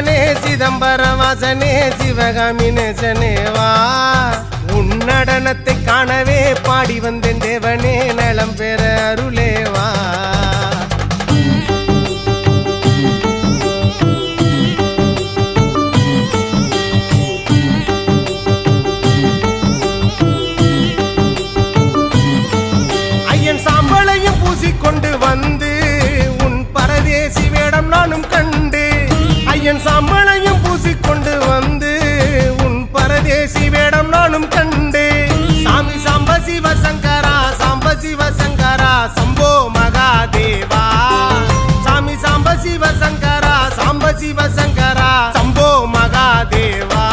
நடராஜனே சிதம்பர வாசனே சிவகாமி நேசனேவா உன் நடனத்தை காணவே பாடி வந்தேன் தேவனே நலம் பெற அருளே வா ஐயன் பூசிக்கொண்டு வந்து உன் பரதேசி வேடம் நானும் தேசி வேடம் நானும் கண்டு. சாமி சாம்ப சிவ சங்கரா சாம்ப சிவ சங்கரா சம்போ மகாதேவா. சாமி சாம்ப சிவ சங்கரா சாம்ப சிவ சங்கரா சம்போ மகாதேவா.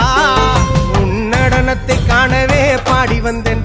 உன் நடனத்தை காணவே பாடி வந்தேன்